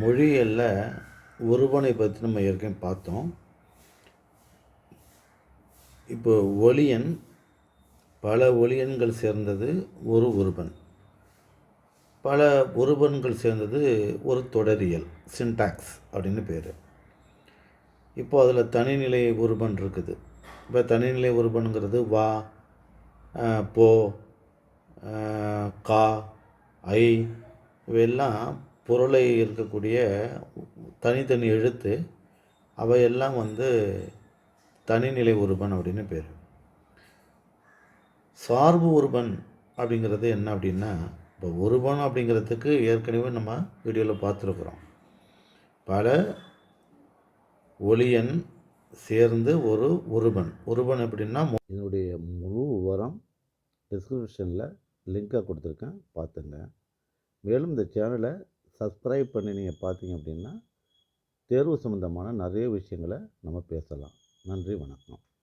மொழியில் ஒருவனை பற்றி நம்ம ஏற்கனவே பார்த்தோம். இப்போ ஒளியன் பல ஒளியன்கள் சேர்ந்தது ஒரு உருபன் பல உருபன்கள் சேர்ந்தது ஒரு தொடரியல் சின்டாக்ஸ் அப்படின்னு பேர். இப்போ அதில் தனிநிலை உருபன் இருக்குது. இப்போ தனிநிலை உருபனுங்கிறது வா போ கா ஐ இவையெல்லாம் பொருளை இருக்கக்கூடிய தனித்தனி எழுத்து அவையெல்லாம் வந்து தனிநிலை உருபன் அப்படின்னு பேர். சார்பு உருபன் அப்படிங்கிறது என்ன அப்படின்னா இப்போ உருபன் அப்படிங்கிறதுக்கு ஏற்கனவே நம்ம வீடியோவில் பார்த்துருக்குறோம். பல ஒளியன் சேர்ந்து ஒரு உருபன். உருபன் எப்படின்னா என்னுடைய இதனுடைய முழு விவரம் டிஸ்கிரிப்ஷனில் லிங்காக கொடுத்துருக்கேன் பார்த்துங்க. மேலும் இந்த சேனலை சப்ஸ்கிரைப் பண்ணி நீங்கள் பார்த்தீங்க அப்படின்னா தேர்வு சம்மந்தமான நிறைய விஷயங்களை நம்ம பேசலாம். நன்றி வணக்கம்.